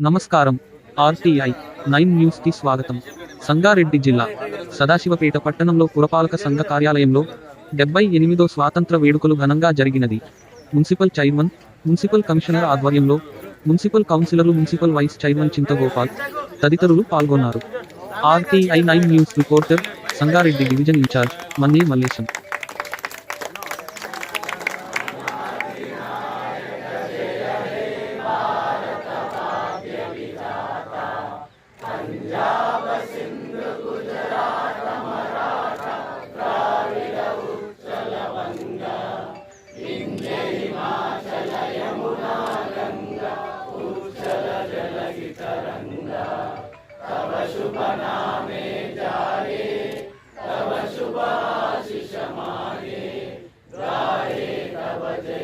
నమస్కారం. RTI nine న్యూస్కి స్వాగతం. సంగారెడ్డి జిల్లా సదాశివపేట పట్టణంలో పురపాలక సంఘ కార్యాలయంలో డెబ్బై ఎనిమిదో స్వాతంత్ర వేడుకలు ఘనంగా జరిగినది. మున్సిపల్ చైర్మన్ మున్సిపల్ కమిషనర్ ఆధ్వర్యంలో మున్సిపల్ కౌన్సిలర్లు మున్సిపల్ వైస్ చైర్మన్ చింతగోపాల్ తదితరులు పాల్గొన్నారు. RTI nine news reporter Sangareddy division incharge Manne Mallesham. Shubha Name Jaye, Tava Shubha Shishamaye, Jaye Tava Jaye.